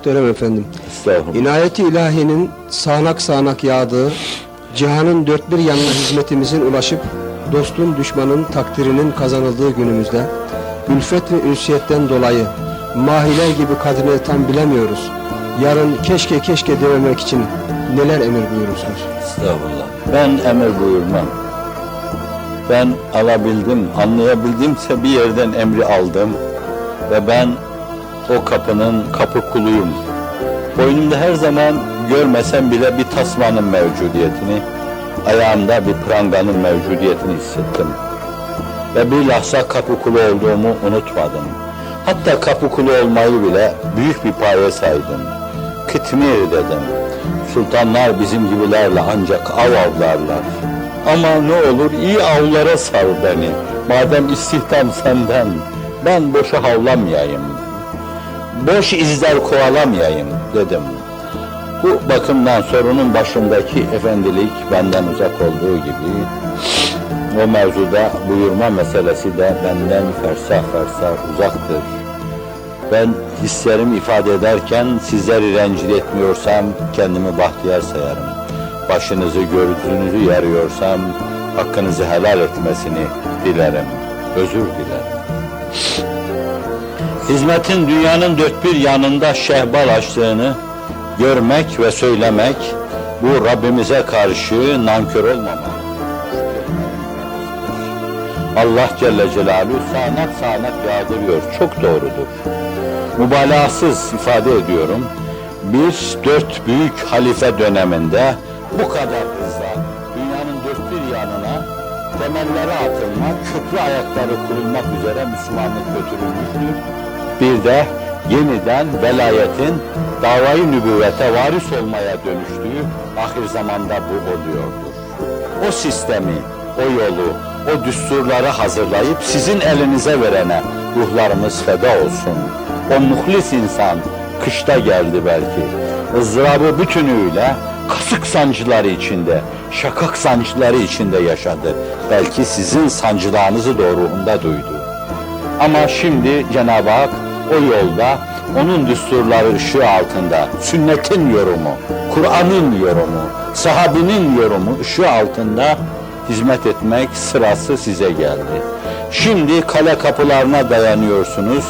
Muhterem efendim. Estağfurullah. İnayeti ilahinin sağanak sağanak yağdığı, cihanın dört bir yanına hizmetimizin ulaşıp, dostun düşmanın takdirinin kazanıldığı günümüzde, ülfet ve ünsiyetten dolayı mahiler gibi kadrini tam bilemiyoruz. Yarın keşke keşke dememek için neler emir buyurursunuz? Estağfurullah. Ben emir buyurmam. Ben alabildim, anlayabildimse bir yerden emri aldım ve ben o kapının kapı kuluyum. Boynumda her zaman görmesem bile bir tasmanın mevcudiyetini, ayağımda bir pranganın mevcudiyetini hissettim. Ve bir lahza kapı kulu olduğumu unutmadım. Hatta kapı kulu olmayı bile büyük bir paye saydım. Kıtmir dedim. Sultanlar bizim gibilerle ancak av avlarlar. Ama ne olur iyi avlara sar beni. Madem istihdam senden, ben boşa havlamayayım. Boş izler kovalamayayım dedim. Bu bakımdan sorunun başındaki efendilik benden uzak olduğu gibi o mevzuda buyurma meselesi de benden fersah fersah uzaktır. Ben hislerimi ifade ederken sizleri rencide etmiyorsam kendimi bahtiyar sayarım. Başınızı gözünüzü yarıyorsam hakkınızı helal etmesini dilerim. Özür dilerim. Hizmetin dünyanın dört bir yanında şehbal açtığını görmek ve söylemek bu Rabbimize karşı nankör olmamak. Allah Celle Celaluhu sağanak sağanak yağdırıyor. Çok doğrudur. Mübalağasız ifade ediyorum. Bir dört büyük halife döneminde bu kadar hızla dünyanın dört bir yanına temelleri atılmak, köprü ayakları kurulmak üzere Müslümanlık götürülmüştür. Bir de yeniden velayetin davayı nübüvvete varis olmaya dönüştüğü ahir zamanda bu oluyordur. O sistemi, o yolu, o düsturları hazırlayıp sizin elinize verene ruhlarımız feda olsun. O muhlis insan kışta geldi belki. ızdırabı bütünüyle kasık sancıları içinde, şakak sancıları içinde yaşadı. Belki sizin sancılarınızı da duydu. Ama şimdi Cenab-ı Hak o yolda onun düsturları ışığı altında sünnetin yorumu, Kur'an'ın yorumu, sahabinin yorumu ışığı altında hizmet etmek sırası size geldi. Şimdi kale kapılarına dayanıyorsunuz.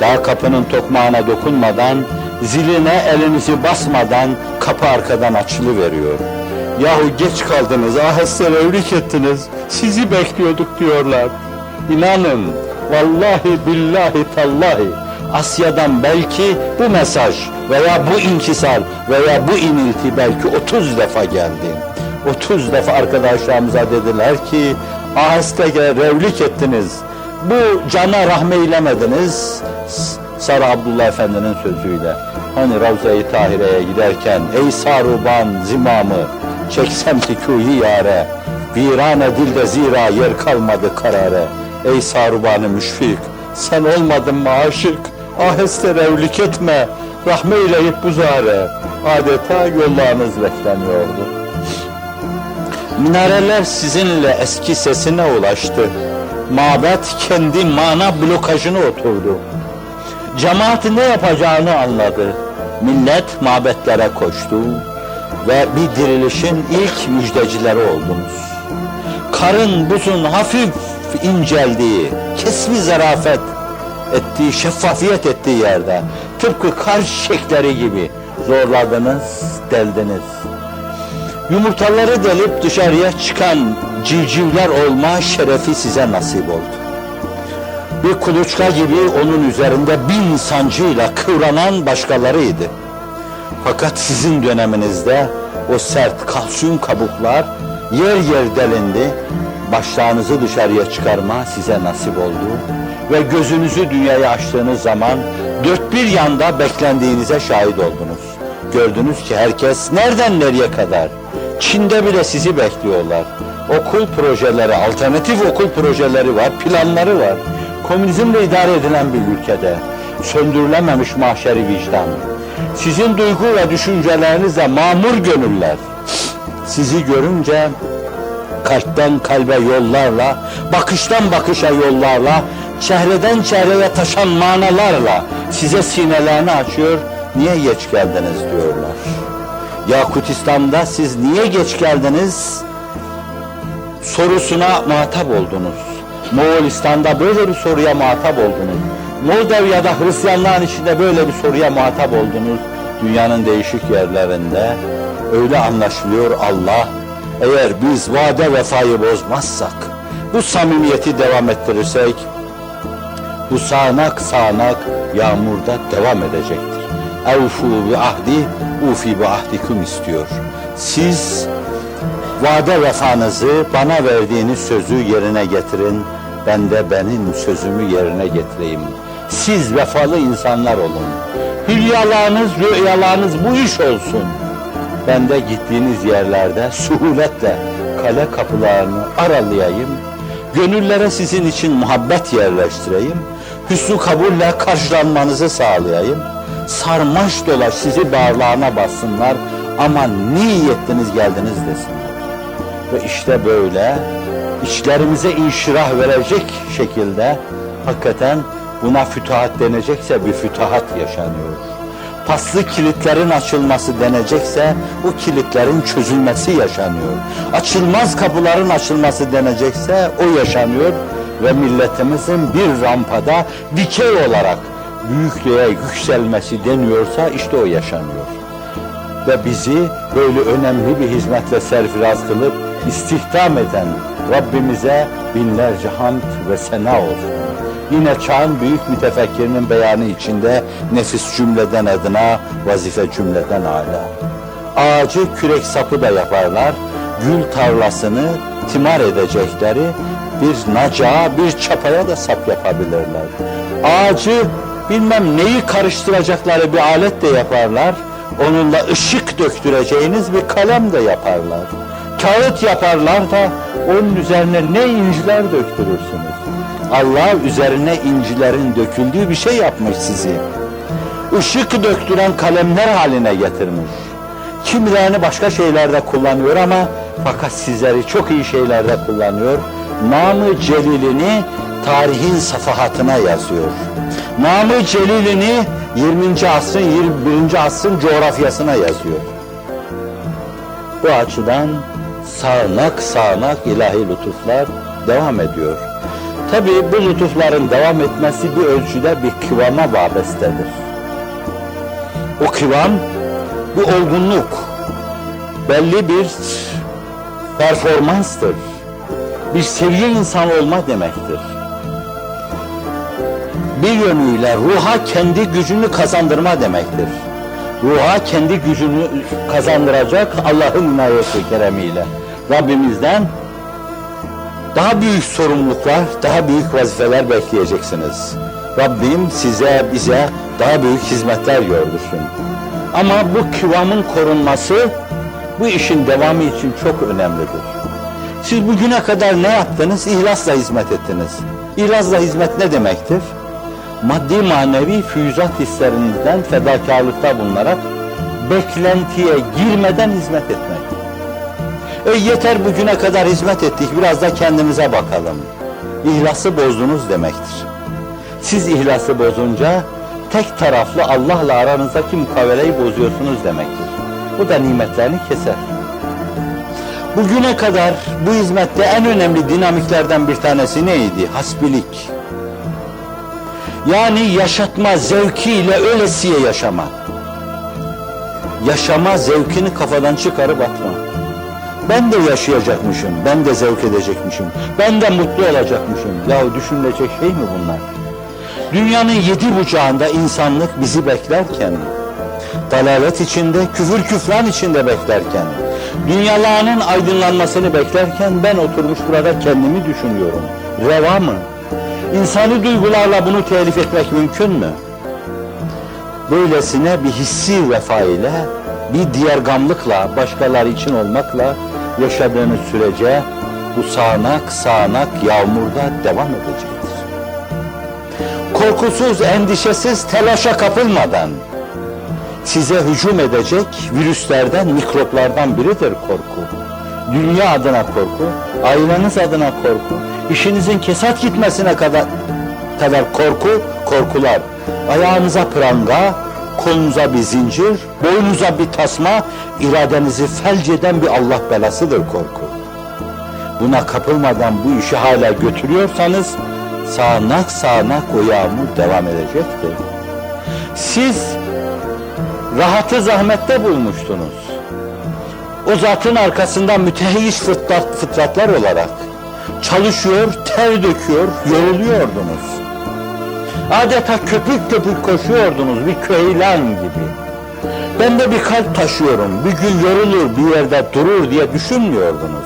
Daha kapının tokmağına dokunmadan, ziline elinizi basmadan kapı arkadan açılıveriyor. Yahu geç kaldınız, aheste evlilik ettiniz, sizi bekliyorduk diyorlar. İnanın, vallahi billahi tallahi, Asya'dan belki bu mesaj veya bu inkisar veya bu inilti belki 30 defa geldi. 30 defa arkadaşlarımıza dediler ki aheste revlik ettiniz. Bu cana rahme eylemediniz. S- Sarı Abdullah Efendi'nin sözüyle. Hani Ravza-i Tahire'ye giderken ey saruban zimamı çeksem ki kuhi yare viran edilde zira yer kalmadı karare. Ey sarubanı müşfik sen olmadın mı aşık aheste revlik etme rahme eyleyip bu zare adeta yollarınız bekleniyordu. Minareler sizinle eski sesine ulaştı. Mabet kendi mana blokajına oturdu. Cemaat ne yapacağını anladı. Millet mabetlere koştu ve bir dirilişin ilk müjdecileri oldunuz. Karın buzun hafif inceldiği, kesmi zarafet ettiği, şeffafiyet ettiği yerde tıpkı kar çiçekleri gibi zorladınız, deldiniz. Yumurtaları delip dışarıya çıkan civcivler olma şerefi size nasip oldu. Bir kuluçka gibi onun üzerinde bin sancıyla kıvranan başkalarıydı. Fakat sizin döneminizde o sert kalsiyum kabuklar yer yer delindi, başlarınızı dışarıya çıkarma size nasip oldu ve gözünüzü dünyaya açtığınız zaman dört bir yanda beklendiğinize şahit oldunuz. Gördünüz ki herkes nereden nereye kadar Çin'de bile sizi bekliyorlar. Okul projeleri, alternatif okul projeleri var, planları var. Komünizmle idare edilen bir ülkede söndürülememiş mahşeri vicdan. Sizin duygu ve düşüncelerinizle mamur gönüller. Sizi görünce kalpten kalbe yollarla, bakıştan bakışa yollarla, çehreden çehreye taşan manalarla size sinelerini açıyor, niye geç geldiniz diyorlar. Yakutistan'da siz niye geç geldiniz sorusuna muhatap oldunuz. Moğolistan'da böyle bir soruya muhatap oldunuz. Moldova'da Hristiyanların içinde böyle bir soruya muhatap oldunuz. Dünyanın değişik yerlerinde öyle anlaşılıyor Allah. Eğer biz vade vefayı bozmazsak, bu samimiyeti devam ettirirsek, bu sağanak sağanak yağmurda devam edecektir. Evfu bi ahdi, ufi bi ahdikum istiyor. Siz vade vefanızı, bana verdiğiniz sözü yerine getirin. Ben de benim sözümü yerine getireyim. Siz vefalı insanlar olun. Hülyalarınız, rüyalarınız bu iş olsun. Ben de gittiğiniz yerlerde suhuletle kale kapılarını aralayayım. Gönüllere sizin için muhabbet yerleştireyim. Hüsnü kabulle karşılanmanızı sağlayayım. Sarmaş dolaş sizi bağırlarına bassınlar. Ama ne iyi ettiniz geldiniz desinler. Ve işte böyle içlerimize inşirah verecek şekilde hakikaten buna fütuhat denecekse bir fütuhat yaşanıyor. Paslı kilitlerin açılması denecekse bu kilitlerin çözülmesi yaşanıyor. Açılmaz kapıların açılması denecekse o yaşanıyor ve milletimizin bir rampada dikey olarak büyüklüğe yükselmesi deniyorsa işte o yaşanıyor ve bizi böyle önemli bir hizmetle serfiraz kılıp istihdam eden Rabbimize binlerce hamd ve sena olsun. Yine çağın büyük mütefekkirinin beyanı içinde nefis cümleden adına, vazife cümleden âlâ. Ağacı kürek sapı da yaparlar, gül tarlasını timar edecekleri bir nacağa, bir çapaya da sap yapabilirler. Ağacı bilmem neyi karıştıracakları bir alet de yaparlar. Onunla ışık döktüreceğiniz bir kalem de yaparlar. Kağıt yaparlar da onun üzerine ne inciler döktürürsünüz. Allah üzerine incilerin döküldüğü bir şey yapmış sizi. Işık döktüren kalemler haline getirmiş. Kimilerini başka şeylerde kullanıyor ama fakat sizleri çok iyi şeylerde kullanıyor. Namı Celil'ini tarihin safahatına yazıyor. Namı Celil'ini 20. asrın 21. asrın coğrafyasına yazıyor. Bu açıdan sağanak sağanak ilahi lütuflar devam ediyor. Tabi bu lütufların devam etmesi bir ölçüde bir kıvama vabestedir. O kıvam, bu olgunluk belli bir performanstır. Bir seviye insan olma demektir. Bir yönüyle ruha kendi gücünü kazandırma demektir. Ruha kendi gücünü kazandıracak Allah'ın inayeti keremiyle. Rabbimizden daha büyük sorumluluklar, daha büyük vazifeler bekleyeceksiniz. Rabbim size, bize daha büyük hizmetler gördürsün. Ama bu kıvamın korunması bu işin devamı için çok önemlidir. Siz bugüne kadar ne yaptınız? İhlasla hizmet ettiniz. İhlasla hizmet ne demektir? Maddi manevi füyüzat hislerinizden fedakarlıkta bulunarak beklentiye girmeden hizmet etmek. E yeter bugüne kadar hizmet ettik, biraz da kendimize bakalım. İhlası bozdunuz demektir. Siz ihlası bozunca tek taraflı Allah'la aranızdaki mukaveleyi bozuyorsunuz demektir. Bu da nimetlerini keser. Bugüne kadar bu hizmette en önemli dinamiklerden bir tanesi neydi? Hasbilik. Yani yaşatma zevkiyle ölesiye yaşama. Yaşama zevkini kafadan çıkarıp atma. Ben de yaşayacakmışım, ben de zevk edecekmişim, ben de mutlu olacakmışım. Ya düşünülecek şey mi bunlar? Dünyanın yedi bucağında insanlık bizi beklerken, dalalet içinde, küfür küfran içinde beklerken, dünyalarının aydınlanmasını beklerken ben oturmuş burada kendimi düşünüyorum. Reva mı? İnsani duygularla bunu telif etmek mümkün mü? Böylesine bir hissi vefa ile, bir diğer gamlıkla, başkaları için olmakla yaşadığınız sürece bu sağanak sağanak yağmurda devam edecektir. Korkusuz, endişesiz, telaşa kapılmadan size hücum edecek virüslerden, mikroplardan biridir korku. Dünya adına korku, aileniz adına korku, işinizin kesat gitmesine kadar kadar korku, korkular. Ayağınıza pranga, kolunuza bir zincir, boynunuza bir tasma, iradenizi felç eden bir Allah belasıdır korku. Buna kapılmadan bu işi hala götürüyorsanız, sağanak sağanak o yağmur devam edecektir. Siz rahatı zahmette bulmuştunuz. O zatın arkasından mütehiş fıtrat, fıtratlar olarak çalışıyor, ter döküyor, yoruluyordunuz. Adeta köpük köpük koşuyordunuz bir köylan gibi. Ben de bir kalp taşıyorum, bir gün yorulur, bir yerde durur diye düşünmüyordunuz.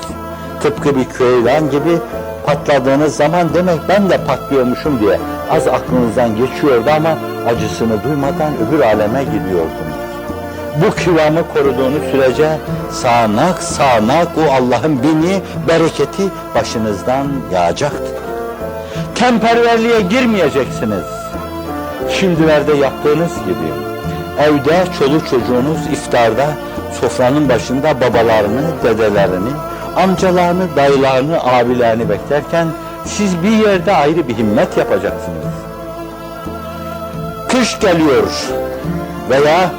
Tıpkı bir köylan gibi patladığınız zaman demek ben de patlıyormuşum diye az aklınızdan geçiyordu ama acısını duymadan öbür aleme gidiyordunuz. Bu kıvamı koruduğunuz sürece sağanak sağanak o Allah'ın bini, bereketi başınızdan yağacaktır. Temperverliğe girmeyeceksiniz. Şimdilerde yaptığınız gibi. Evde çoluk çocuğunuz iftarda sofranın başında babalarını, dedelerini, amcalarını, dayılarını, abilerini beklerken siz bir yerde ayrı bir himmet yapacaksınız. Kış geliyor veya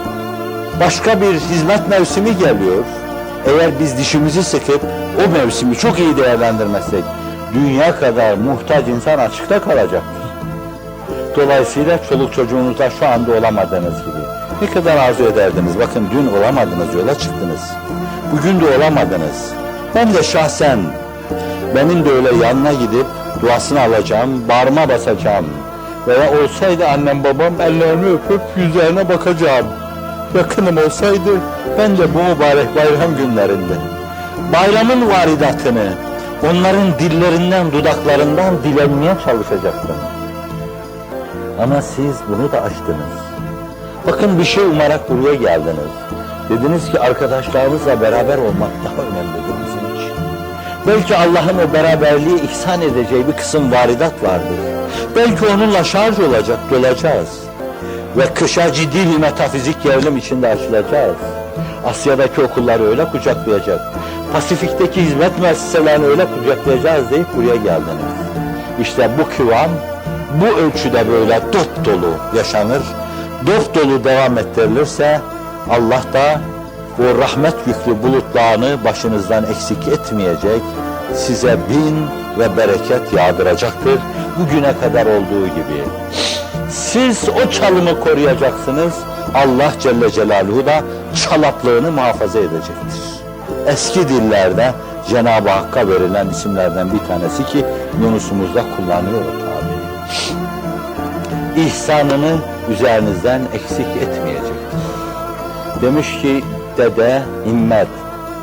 başka bir hizmet mevsimi geliyor. Eğer biz dişimizi sıkıp o mevsimi çok iyi değerlendirmezsek dünya kadar muhtaç insan açıkta kalacaktır. Dolayısıyla çoluk çocuğunuzla şu anda olamadığınız gibi. Ne kadar arzu ederdiniz. Bakın dün olamadınız, yola çıktınız. Bugün de olamadınız. Ben de şahsen benim de öyle yanına gidip duasını alacağım, bağrıma basacağım. Veya olsaydı annem babam ellerini öpüp yüzlerine bakacağım. Yakınım olsaydı ben de bu mübarek bayram günlerinde bayramın varidatını onların dillerinden, dudaklarından dilenmeye çalışacaktım. Ama siz bunu da açtınız. Bakın bir şey umarak buraya geldiniz. Dediniz ki arkadaşlarınızla beraber olmak daha önemlidir bizim için. Belki Allah'ın o beraberliği ihsan edeceği bir kısım varidat vardır. Belki onunla şarj olacak, dolacağız. Ve kışa ciddi bir metafizik gerilim içinde açılacağız. Asya'daki okulları öyle kucaklayacak. Pasifik'teki hizmet müesseselerini öyle kucaklayacağız deyip buraya geldiniz. İşte bu kıvam bu ölçüde böyle dop dolu yaşanır. Dop dolu devam ettirilirse Allah da o rahmet yüklü bulutlarını başınızdan eksik etmeyecek, size bin ve bereket yağdıracaktır bugüne kadar olduğu gibi. Siz o çalımı koruyacaksınız, Allah Celle Celaluhu da çalaplığını muhafaza edecektir. Eski dillerde Cenab-ı Hakk'a verilen isimlerden bir tanesi ki Yunus'umuzda kullanıyor o tabiri. İhsanını üzerinizden eksik etmeyecektir. Demiş ki dede himmet,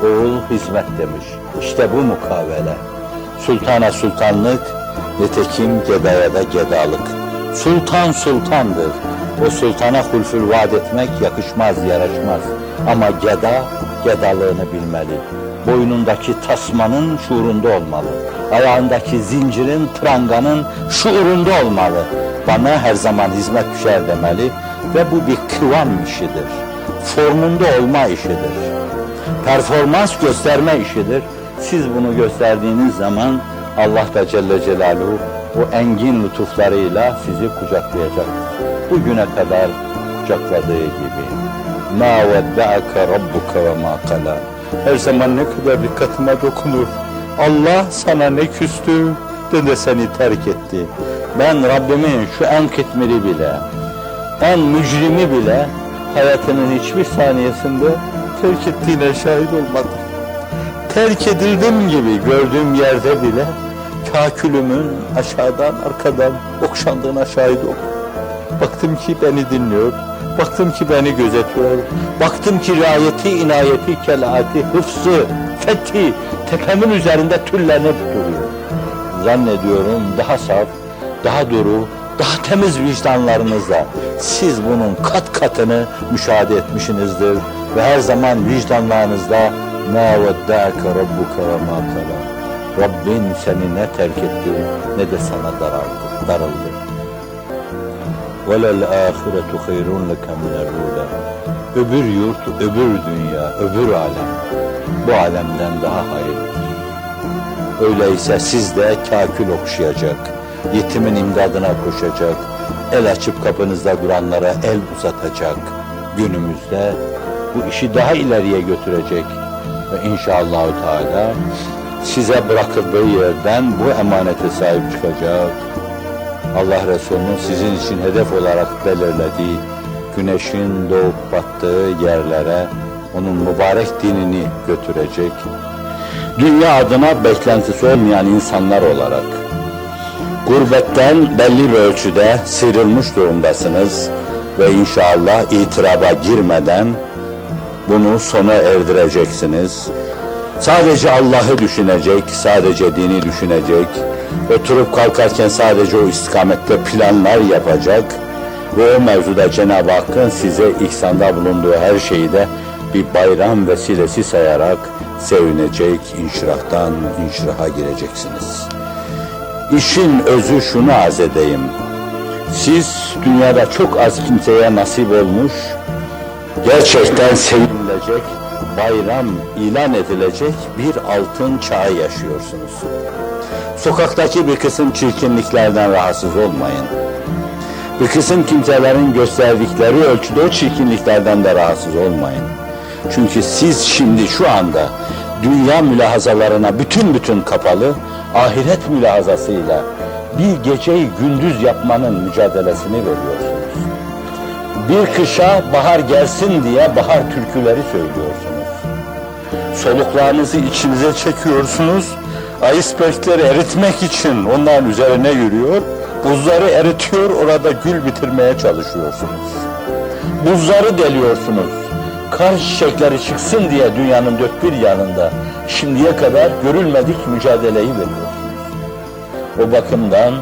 oğul hizmet demiş. İşte bu mukavele. Sultana sultanlık, nitekim gedaya da gedalık. Sultan sultandır. O sultana hulfül vaat etmek yakışmaz, yaraşmaz. Ama geda, gedalığını bilmeli. Boynundaki tasmanın şuurunda olmalı. Ayağındaki zincirin, pranganın şuurunda olmalı. Bana her zaman hizmet düşer demeli ve bu bir kıvam işidir. Formunda olma işidir. Performans gösterme işidir. Siz bunu gösterdiğiniz zaman Allah da Celle Celaluhu o engin lütuflarıyla sizi kucaklayacaktır. Bugüne kadar kucakladığı gibi. Ma vedda'aka rabbuka ve ma kala. Her zaman ne kadar dikkatime dokunur. Allah sana ne küstü de de seni terk etti. Ben Rabbimin şu en kitmiri bile, en mücrimi bile hayatının hiçbir saniyesinde terk ettiğine şahit olmadım. Terk edildim gibi gördüğüm yerde bile kakülümün aşağıdan arkadan okşandığına şahit oldum. Baktım ki beni dinliyor, baktım ki beni gözetiyor, baktım ki riayeti, inayeti, kelaati, hıfzı, fethi tepemin üzerinde tüllenip duruyor. Zannediyorum daha saf, daha duru, daha temiz vicdanlarınızla siz bunun kat katını müşahede etmişsinizdir ve her zaman vicdanlarınızda ma veddâke rabbuke ve ma. Rabbin seni ne terk etti ne de sana daraldı, darıldı velel ahiretu hayrun leke minel ula. Öbür yurt, öbür dünya, öbür alem bu alemden daha hayırlıdır. Öyleyse siz de kâkül okşayacak, yetimin imdadına koşacak, el açıp kapınızda duranlara el uzatacak. Günümüzde bu işi daha ileriye götürecek ve inşallah Teala size bırakıldığı yerden bu emanete sahip çıkacak Allah Resulü'nün sizin için hedef olarak belirlediği güneşin doğup battığı yerlere onun mübarek dinini götürecek. Dünya adına beklentisi olmayan insanlar olarak gurbetten belli bir ölçüde sıyrılmış durumdasınız ve inşallah itiraba girmeden bunu sona erdireceksiniz. Sadece Allah'ı düşünecek, sadece dini düşünecek, oturup kalkarken sadece o istikamette planlar yapacak ve o mevzuda Cenab-ı Hakk'ın size ihsanda bulunduğu her şeyi de bir bayram vesilesi sayarak sevinecek, inşirahtan inşiraha gireceksiniz. İşin özü şunu arz edeyim. Siz dünyada çok az kimseye nasip olmuş, gerçekten sevinilecek, bayram ilan edilecek bir altın çağı yaşıyorsunuz. Sokaktaki bir kısım çirkinliklerden rahatsız olmayın. Bir kısım kimselerin gösterdikleri ölçüde o çirkinliklerden de rahatsız olmayın. Çünkü siz şimdi şu anda dünya mülahazalarına bütün bütün kapalı, ahiret mülahazasıyla bir geceyi gündüz yapmanın mücadelesini veriyorsunuz. Bir kışa bahar gelsin diye bahar türküleri söylüyorsunuz. Soluklarınızı içinize çekiyorsunuz. Icebergleri eritmek için onların üzerine yürüyor. Buzları eritiyor, orada gül bitirmeye çalışıyorsunuz. Buzları deliyorsunuz. Kar çiçekleri çıksın diye dünyanın dört bir yanında şimdiye kadar görülmedik mücadeleyi veriyorsunuz. O bakımdan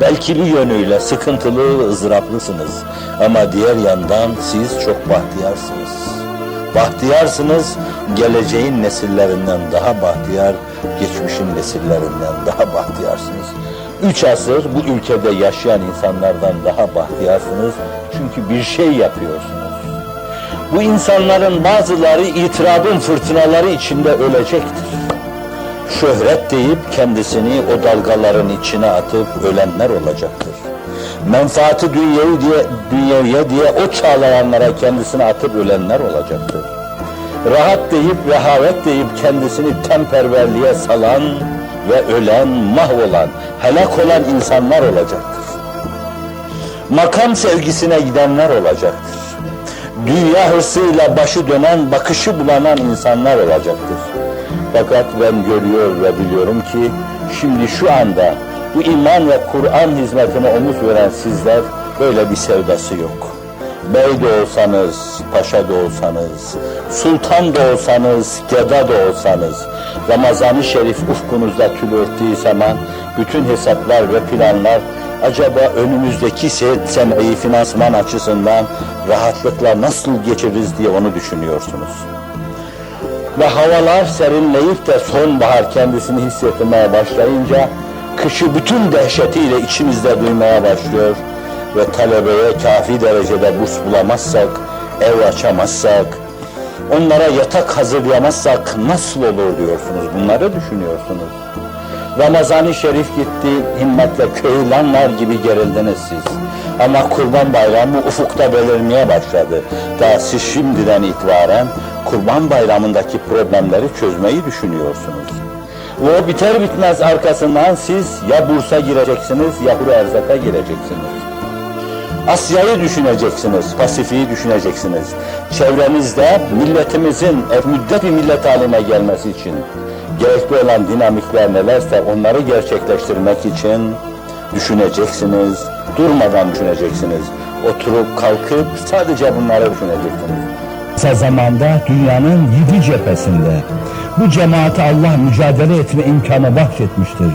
belki bir yönüyle sıkıntılı, ızraplısınız. Ama diğer yandan siz çok bahtiyarsınız. Bahtiyarsınız, geleceğin nesillerinden daha bahtiyar, geçmişin nesillerinden daha bahtiyarsınız. Üç asır bu ülkede yaşayan insanlardan daha bahtiyarsınız. Çünkü bir şey yapıyorsunuz. Bu insanların bazıları itirabın fırtınaları içinde ölecektir. Şöhret deyip kendisini o dalgaların içine atıp ölenler olacaktır. Menfaati dünyayı diye, dünyaya diye o çağlayanlara kendisini atıp ölenler olacaktır. Rahat deyip rehavet deyip kendisini temperverliğe salan ve ölen, mahvolan, helak olan insanlar olacaktır. Makam sevgisine gidenler olacaktır. Dünya hırsıyla başı dönen, bakışı bulanan insanlar olacaktır. Fakat ben görüyor ve biliyorum ki şimdi şu anda bu iman ve Kur'an hizmetine omuz veren sizler böyle bir sevdası yok. Bey de olsanız, paşa da olsanız, sultan da olsanız, geda da olsanız, Ramazan-ı Şerif ufkunuzda tül örttüğü zaman bütün hesaplar ve planlar acaba önümüzdeki se- seneyi finansman açısından rahatlıkla nasıl geçiririz diye onu düşünüyorsunuz. Ve havalar serinleyip de sonbahar kendisini hissetmeye başlayınca kışı bütün dehşetiyle içimizde duymaya başlıyor ve talebeye kafi derecede burs bulamazsak, ev açamazsak, onlara yatak hazırlayamazsak nasıl olur diyorsunuz, bunları düşünüyorsunuz. Ramazan-ı Şerif gitti, himmetle köylanlar gibi gerildiniz siz. Ama Kurban Bayramı ufukta belirmeye başladı. Daha siz şimdiden itibaren Kurban Bayramı'ndaki problemleri çözmeyi düşünüyorsunuz. Ve o biter bitmez arkasından siz ya bursa gireceksiniz ya huru erzaka gireceksiniz. Asya'yı düşüneceksiniz, Pasifik'i düşüneceksiniz. Çevrenizde milletimizin e, müddet bir millet haline gelmesi için gerekli olan dinamikler nelerse onları gerçekleştirmek için düşüneceksiniz, durmadan düşüneceksiniz. Oturup kalkıp sadece bunları düşüneceksiniz. kısa zamanda dünyanın yedi cephesinde bu cemaate Allah mücadele etme imkanı bahşetmiştir.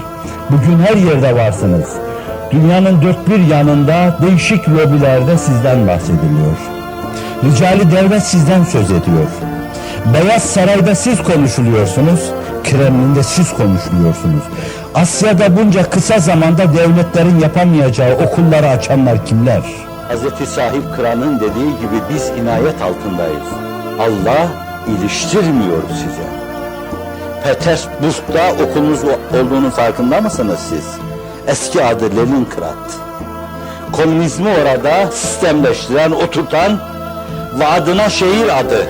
Bugün her yerde varsınız. Dünyanın dört bir yanında değişik lobilerde sizden bahsediliyor. Ricali devlet sizden söz ediyor. Beyaz Saray'da siz konuşuluyorsunuz, Kremlin'de siz konuşuluyorsunuz. Asya'da bunca kısa zamanda devletlerin yapamayacağı okulları açanlar kimler? Hazreti Sahip Kıran'ın dediği gibi biz inayet altındayız. Allah iliştirmiyor size. Petersburg'da okulunuz olduğunun farkında mısınız siz? Eski adı Leningrad. Komünizmi orada sistemleştiren, oturtan ve adına şehir adı.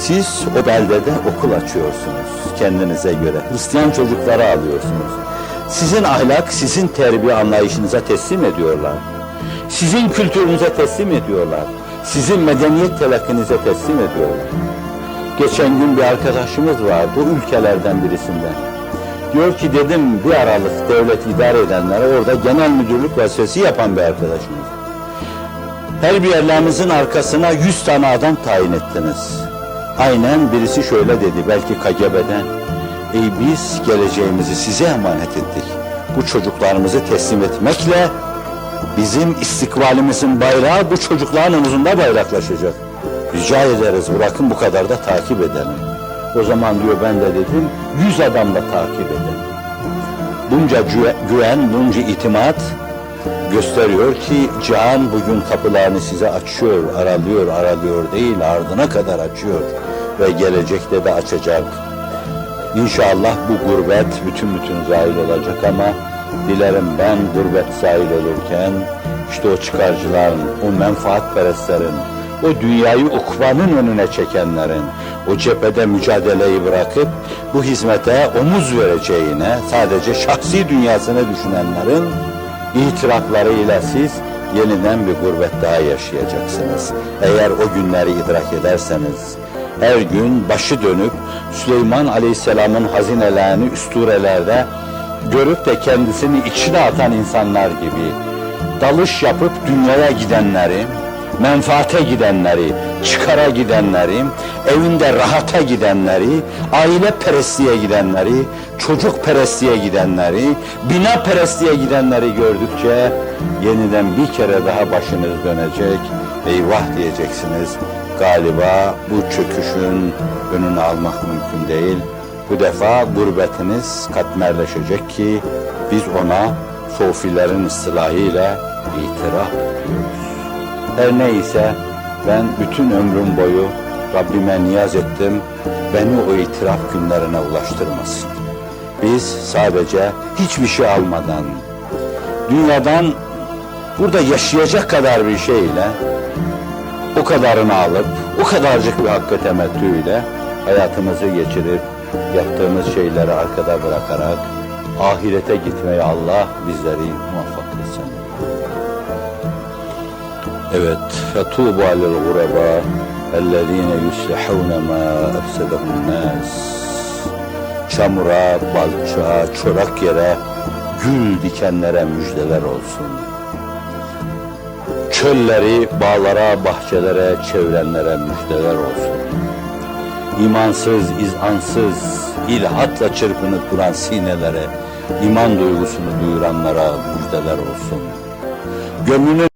Siz o beldede okul açıyorsunuz kendinize göre. Hristiyan çocukları alıyorsunuz. Sizin ahlak, sizin terbiye anlayışınıza teslim ediyorlar. Sizin kültürünüze teslim ediyorlar. Sizin medeniyet telakkinize teslim ediyorlar. Geçen gün bir arkadaşımız vardı, ülkelerden birisinden. Diyor ki dedim bir aralık devlet idare edenlere orada genel müdürlük vazifesi yapan bir arkadaşımız. Her bir yerlerinizin arkasına yüz tane adam tayin ettiniz. Aynen birisi şöyle dedi belki KGB'den. Ey biz geleceğimizi size emanet ettik. Bu çocuklarımızı teslim etmekle bizim istikbalimizin bayrağı bu çocukların omuzunda bayraklaşacak. Rica ederiz bırakın bu kadar da takip edelim. O zaman diyor ben de dedim yüz adam da takip edelim. Bunca güve- güven, bunca itimat gösteriyor ki cihan bugün kapılarını size açıyor, aralıyor, aralıyor değil, ardına kadar açıyor ve gelecekte de açacak. İnşallah bu gurbet bütün bütün zahil olacak ama dilerim ben gurbet zahil olurken işte o çıkarcıların, o menfaatperestlerin, o dünyayı ukbanın önüne çekenlerin, o cephede mücadeleyi bırakıp bu hizmete omuz vereceğine sadece şahsi dünyasını düşünenlerin itiraflarıyla siz yeniden bir gurbet daha yaşayacaksınız. Eğer o günleri idrak ederseniz, her gün başı dönüp Süleyman Aleyhisselam'ın hazinelerini üsturelerde görüp de kendisini içine atan insanlar gibi dalış yapıp dünyaya gidenleri, menfaate gidenleri, çıkara gidenleri, evinde rahata gidenleri, aile perestliğe gidenleri, çocuk perestliğe gidenleri, bina perestliğe gidenleri gördükçe yeniden bir kere daha başınız dönecek, eyvah diyeceksiniz. Galiba bu çöküşün önünü almak mümkün değil. Bu defa gurbetiniz katmerleşecek ki biz ona sofilerin ıstılahıyla itiraf ediyoruz. Her neyse ben bütün ömrüm boyu Rabbime niyaz ettim. Beni o itiraf günlerine ulaştırmasın. Biz sadece hiçbir şey almadan, dünyadan burada yaşayacak kadar bir şeyle, o kadarını alıp, o kadarcık bir hakkı temettüyle hayatımızı geçirip, yaptığımız şeyleri arkada bırakarak, ahirete gitmeye Allah bizleri muvaffak etsin. Evet, fetubu alel gureba ellezine yuslihune ma efsedehun nas. Çamura, balçağa, çorak yere, gül dikenlere müjdeler olsun. Çölleri, bağlara, bahçelere, çevrenlere müjdeler olsun. İmansız, izansız, ilhatla çırpınıp duran sinelere, iman duygusunu duyuranlara müjdeler olsun. Gönlünün